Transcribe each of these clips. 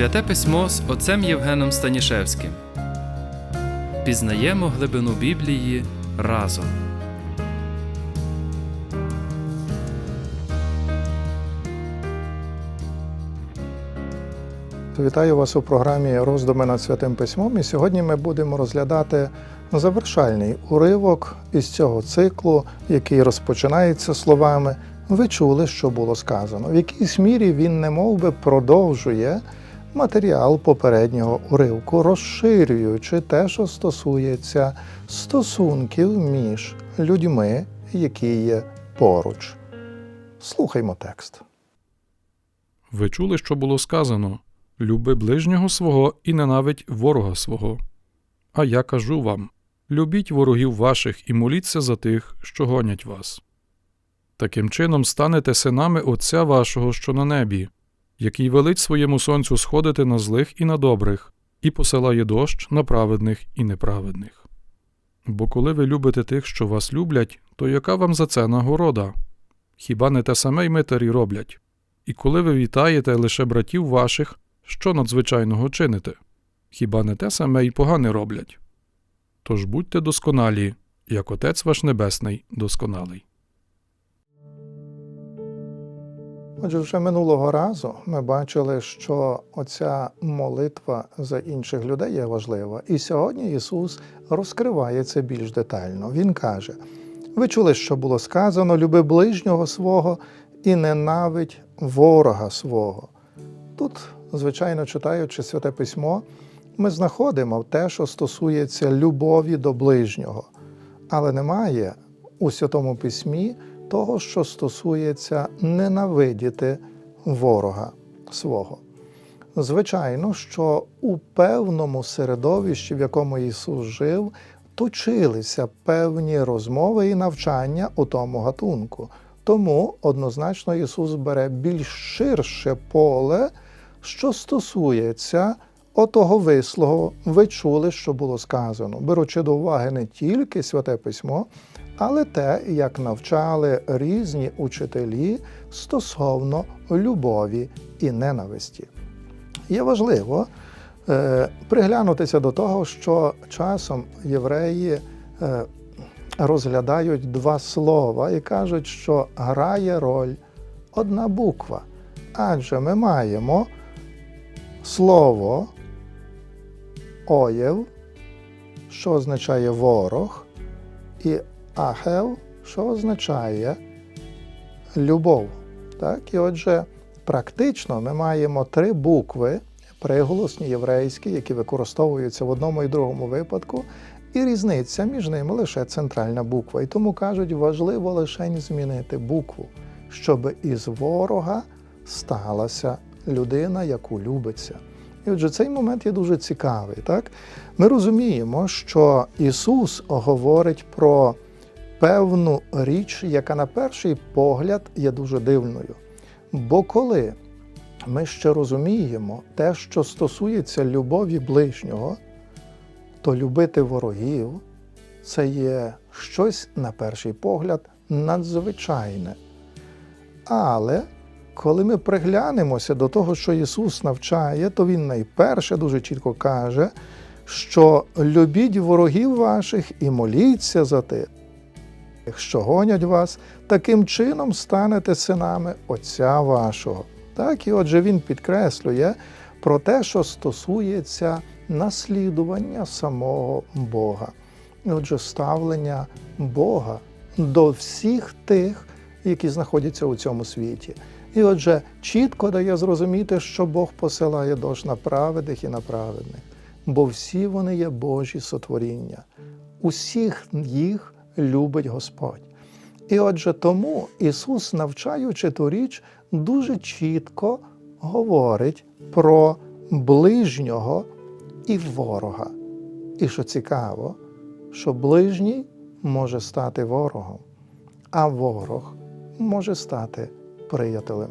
Святе письмо з отцем Євгеном Станішевським. Пізнаємо глибину Біблії разом. Вітаю вас у програмі Роздуми над святим письмом. І сьогодні ми будемо розглядати завершальний уривок із цього циклу, який розпочинається словами Ви чули, що було сказано. В якійсь мірі він немов би продовжує матеріал попереднього уривку, розширюючи те, що стосується стосунків між людьми, які є поруч. Слухаймо текст. Ви чули, що було сказано люби ближнього свого і ненавидь ворога свого. А я кажу вам любіть ворогів ваших і моліться за тих, що гонять вас. Таким чином станете синами Отця вашого, що на небі, який велить своєму сонцю сходити на злих і на добрих, і посилає дощ на праведних і неправедних. Бо коли ви любите тих, що вас люблять, то яка вам за це нагорода? Хіба не те саме й митарі роблять? І коли ви вітаєте лише братів ваших, що надзвичайного чините? Хіба не те саме й погане роблять? Тож будьте досконалі, як Отець ваш Небесний досконалий. Отже, вже минулого разу ми бачили, що оця молитва за інших людей є важлива. І сьогодні Ісус розкриває це більш детально. Він каже: ви чули, що було сказано: люби ближнього свого і ненавидь ворога свого. Тут, звичайно, читаючи святе письмо, ми знаходимо те, що стосується любові до ближнього, але немає у святому письмі того, що стосується ненавидіти ворога свого. Звичайно, що у певному середовищі, в якому Ісус жив, точилися певні розмови і навчання у тому гатунку. Тому однозначно Ісус бере більш ширше поле, що стосується отого вислову, ви чули, що було сказано, беручи до уваги не тільки святе письмо, але те, як навчали різні учителі стосовно любові і ненависті. Є важливо е, приглянутися до того, що часом євреї е, розглядають два слова і кажуть, що грає роль одна буква. Адже ми маємо слово оєв, що означає ворог, і ахев, що означає любов. Так? І отже, практично ми маємо три букви приголосні єврейські, які використовуються в одному і другому випадку, і різниця між ними лише центральна буква. І тому кажуть, важливо лише змінити букву, щоб із ворога сталася людина, яку любиться. І отже, цей момент є дуже цікавий. Так? Ми розуміємо, що Ісус говорить про певну річ, яка на перший погляд є дуже дивною. Бо коли ми ще розуміємо те, що стосується любові ближнього, то любити ворогів це є щось, на перший погляд, надзвичайне. Але коли ми приглянемося до того, що Ісус навчає, то Він найперше дуже чітко каже, що любіть ворогів ваших і моліться за тих, що гонять вас, таким чином станете синами Отця вашого. Так, і отже, він підкреслює про те, що стосується наслідування самого Бога. І отже, ставлення Бога до всіх тих, які знаходяться у цьому світі. І отже, чітко дає зрозуміти, що Бог посилає дощ на праведних і на праведних, бо всі вони є Божі сотворіння. Усіх їх любить Господь. І отже, тому Ісус, навчаючи ту річ, дуже чітко говорить про ближнього і ворога. І що цікаво, що ближній може стати ворогом, а ворог може стати приятелем.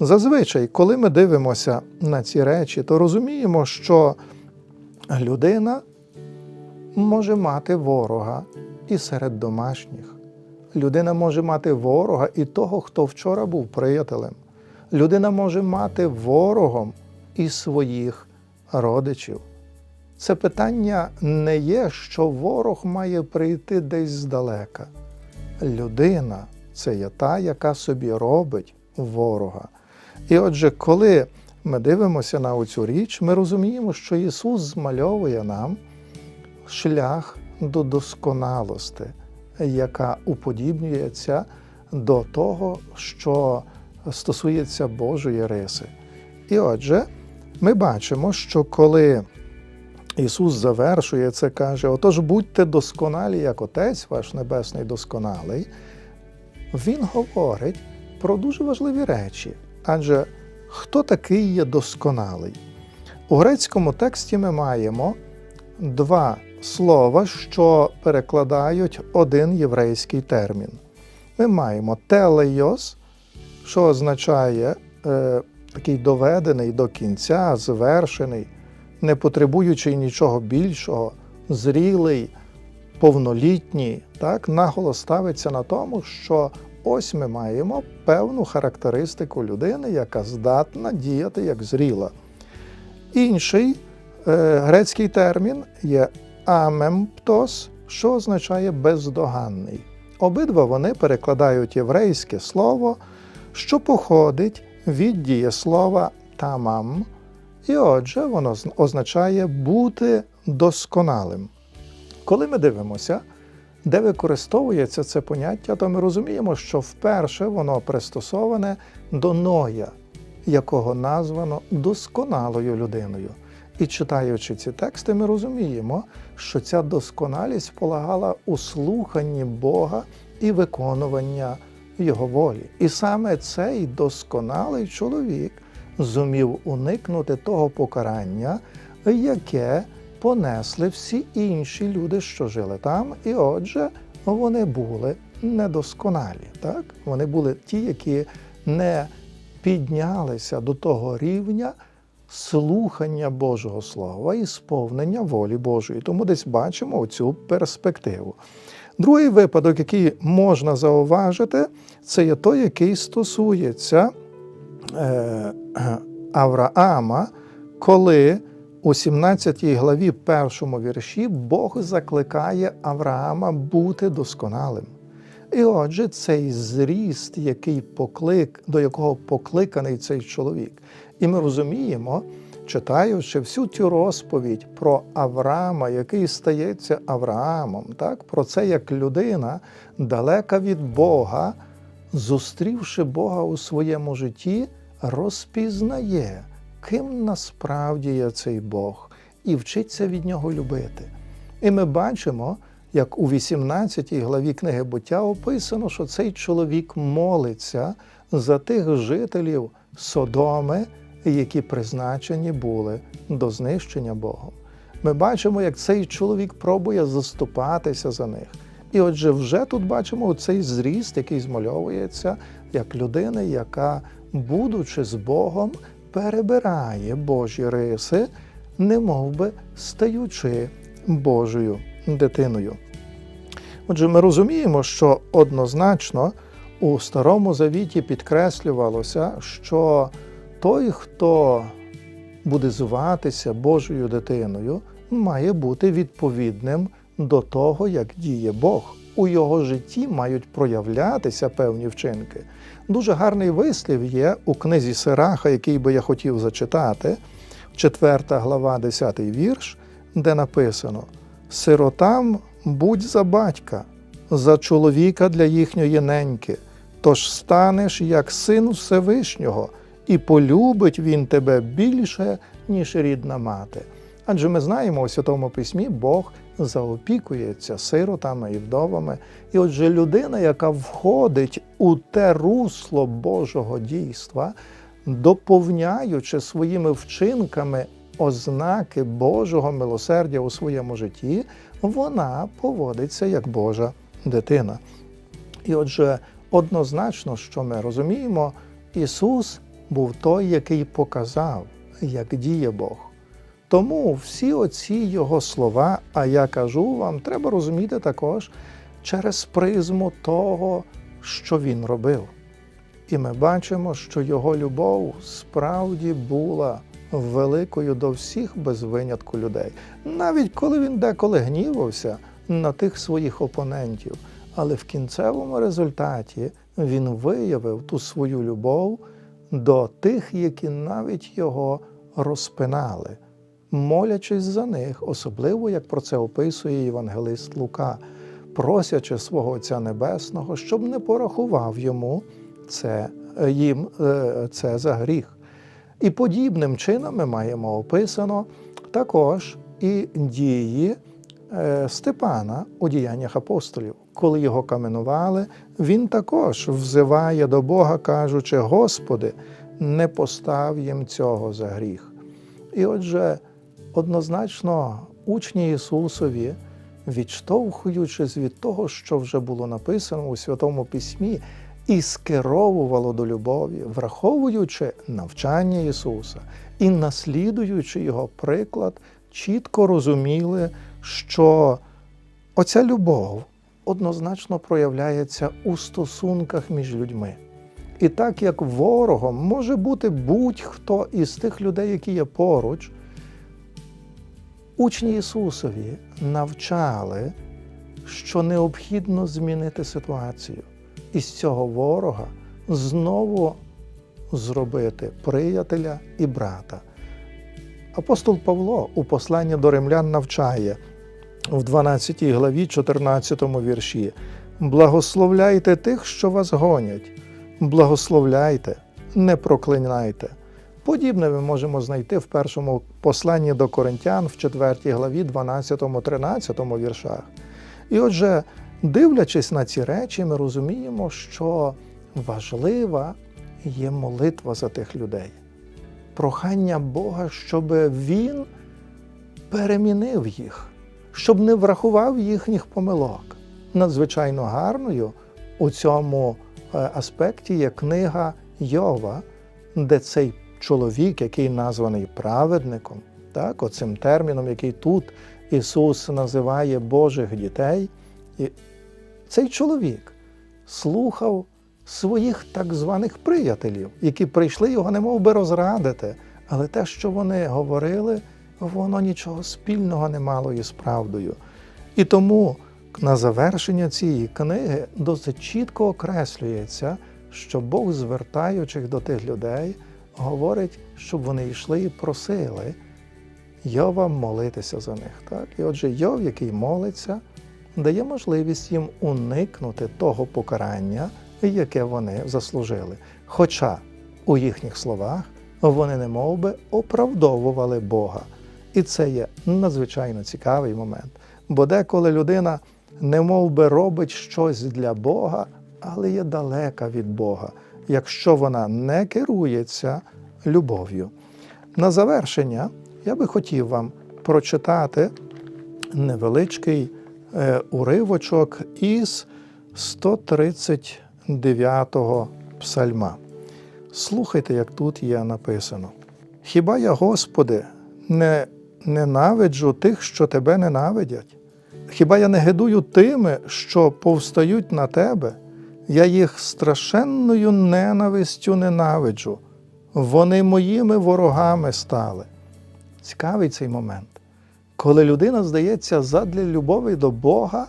Зазвичай, коли ми дивимося на ці речі, то розуміємо, що людина може мати ворога і серед домашніх. Людина може мати ворога і того, хто вчора був приятелем. Людина може мати ворогом і своїх родичів. Це питання не є, що ворог має прийти десь здалека. Людина це є та, яка собі робить ворога. І отже, коли ми дивимося на оцю річ, ми розуміємо, що Ісус змальовує нам шлях до досконалості, яка уподібнюється до того, що стосується Божої риси. І отже, ми бачимо, що коли Ісус завершує це, каже: Отож будьте досконалі, як Отець ваш Небесний досконалий, Він говорить про дуже важливі речі. Адже хто такий є досконалий? У грецькому тексті ми маємо два слова, що перекладають один єврейський термін. Ми маємо телейос, що означає е, такий доведений до кінця, звершений, не потребуючи нічого більшого, зрілий, повнолітній. Так, наголос ставиться на тому, що ось ми маємо певну характеристику людини, яка здатна діяти як зріла. Інший е, грецький термін є амемптос, що означає бездоганний. Обидва вони перекладають єврейське слово, що походить від дієслова тамам, і отже, воно означає бути досконалим. Коли ми дивимося, де використовується це поняття, то ми розуміємо, що вперше воно пристосоване до Ноя, якого названо досконалою людиною. І читаючи ці тексти, ми розуміємо, що ця досконалість полагала у слуханні Бога і виконування Його волі. І саме цей досконалий чоловік зумів уникнути того покарання, яке понесли всі інші люди, що жили там, і отже, вони були недосконалі. Так? Вони були ті, які не піднялися до того рівня слухання Божого Слова і сповнення волі Божої. Тому десь бачимо цю перспективу. Другий випадок, який можна зауважити, це є той, який стосується е, Авраама, коли у 17 главі, першому вірші, Бог закликає Авраама бути досконалим. І отже, цей зріст, який поклик, до якого покликаний цей чоловік. І ми розуміємо, читаючи всю цю розповідь про Авраама, який стається Авраамом, так? про це як людина далека від Бога, зустрівши Бога у своєму житті, розпізнає, ким насправді є цей Бог, і вчиться від нього любити. І ми бачимо, як у 18 главі книги буття описано, що цей чоловік молиться за тих жителів Содоми, які призначені були до знищення Богом. Ми бачимо, як цей чоловік пробує заступатися за них. І отже, вже тут бачимо цей зріст, який змальовується як людини, яка, будучи з Богом, перебирає Божі риси, не би стаючи Божою дитиною. Отже, ми розуміємо, що однозначно у Старому Завіті підкреслювалося, що той, хто буде зватися Божою дитиною, має бути відповідним до того, як діє Бог. У його житті мають проявлятися певні вчинки. Дуже гарний вислів є у книзі Сираха, який би я хотів зачитати, 4 глава, 10 вірш, де написано: Сиротам будь за батька, за чоловіка для їхньої неньки, тож станеш як син Всевишнього, і полюбить він тебе більше, ніж рідна мати. Адже ми знаємо у Святому Письмі Бог заопікується сиротами і вдовами. І отже, людина, яка входить у те русло Божого дійства, доповняючи своїми вчинками ознаки Божого милосердя у своєму житті, вона поводиться як Божа дитина. І отже, однозначно, що ми розуміємо, Ісус був той, який показав, як діє Бог. Тому всі оці його слова, а я кажу вам, треба розуміти також через призму того, що він робив. І ми бачимо, що його любов справді була великою до всіх без винятку людей, навіть коли він деколи гнівався на тих своїх опонентів. Але в кінцевому результаті він виявив ту свою любов до тих, які навіть його розпинали, молячись за них, особливо як про це описує євангелист Лука, просячи свого Отця Небесного, щоб не порахував йому це, е, їм е, це за гріх. І подібним чином ми маємо описано також і дії Степана у діяннях апостолів. Коли його каменували, він також взиває до Бога, кажучи: Господи, не постав їм цього за гріх. І отже, однозначно, учні Ісусові, відштовхуючись від того, що вже було написано у Святому Письмі, і скеровувало до любові, враховуючи навчання Ісуса і наслідуючи Його приклад, чітко розуміли, що оця любов однозначно проявляється у стосунках між людьми. І так як ворогом може бути будь-хто із тих людей, які є поруч, учні Ісусові навчали, що необхідно змінити ситуацію і з цього ворога знову зробити приятеля і брата. Апостол Павло у посланні до римлян навчає в 12 главі, 14 вірші: Благословляйте тих, що вас гонять, благословляйте, не проклинайте. Подібне ми можемо знайти в першому посланні до Коринтян в 4 главі, 12-13 віршах. І отже, дивлячись на ці речі, ми розуміємо, що важлива є молитва за тих людей, прохання Бога, щоб Він перемінив їх, щоб не врахував їхніх помилок. Надзвичайно гарною у цьому е, аспекті є книга Йова, де цей чоловік, який названий праведником, так, оцим терміном, який тут Ісус називає Божих дітей, і цей чоловік слухав своїх так званих приятелів, які прийшли його немов би розрадити, але те, що вони говорили, воно нічого спільного не мало із правдою. І тому на завершення цієї книги досить чітко окреслюється, що Бог, звертаючих до тих людей, говорить, щоб вони йшли і просили Йова молитися за них. Так? І отже, Йов, який молиться, дає можливість їм уникнути того покарання, яке вони заслужили. Хоча у їхніх словах вони не мов би оправдовували Бога. І це є надзвичайно цікавий момент. Бо деколи людина не би робить щось для Бога, але є далека від Бога, якщо вона не керується любов'ю. На завершення я би хотів вам прочитати невеличкий е, уривочок із 139-го псальма. Слухайте, як тут є написано. Хіба я, Господи, не ненавиджу тих, що тебе ненавидять? Хіба я не гидую тими, що повстають на тебе? Я їх страшенною ненавистю ненавиджу. Вони моїми ворогами стали. Цікавий цей момент. Коли людина, здається, задля любові до Бога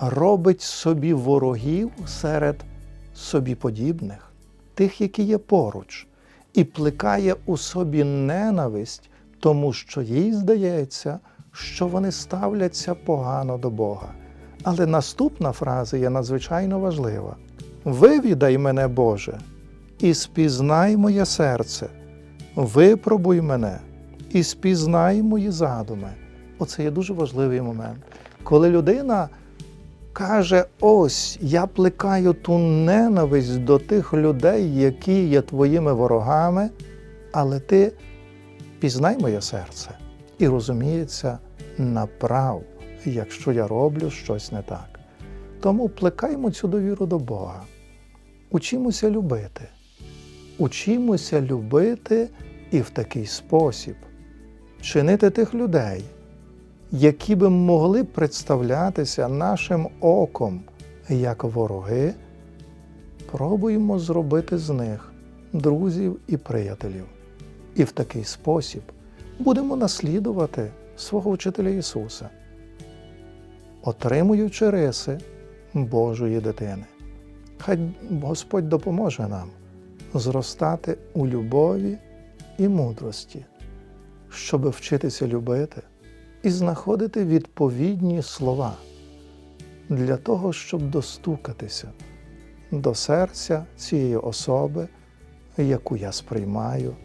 робить собі ворогів серед собі подібних, тих, які є поруч, і плекає у собі ненависть, тому що їй здається, що вони ставляться погано до Бога. Але наступна фраза є надзвичайно важлива: Вивідай мене, Боже, і спізнай моє серце, випробуй мене і спізнай мої задуми. Оце є дуже важливий момент. Коли людина каже: ось я плекаю ту ненависть до тих людей, які є твоїми ворогами, але ти пізнай моє серце і розуміється, направ, якщо я роблю щось не так. Тому плекаймо цю довіру до Бога. Учімося любити. Учімося любити і в такий спосіб чинити тих людей, які би могли представлятися нашим оком як вороги, пробуємо зробити з них друзів і приятелів. І в такий спосіб будемо наслідувати свого вчителя Ісуса, отримуючи риси Божої дитини. Хай Господь допоможе нам зростати у любові і мудрості, щоб вчитися любити і знаходити відповідні слова для того, щоб достукатися до серця цієї особи, яку я сприймаю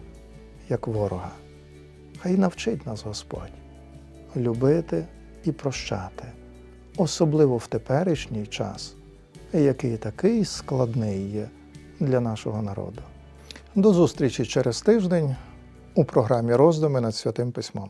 як ворога. Хай навчить нас Господь любити і прощати, особливо в теперішній час, який такий складний є для нашого народу. До зустрічі через тиждень у програмі Роздуми над Святим Письмом.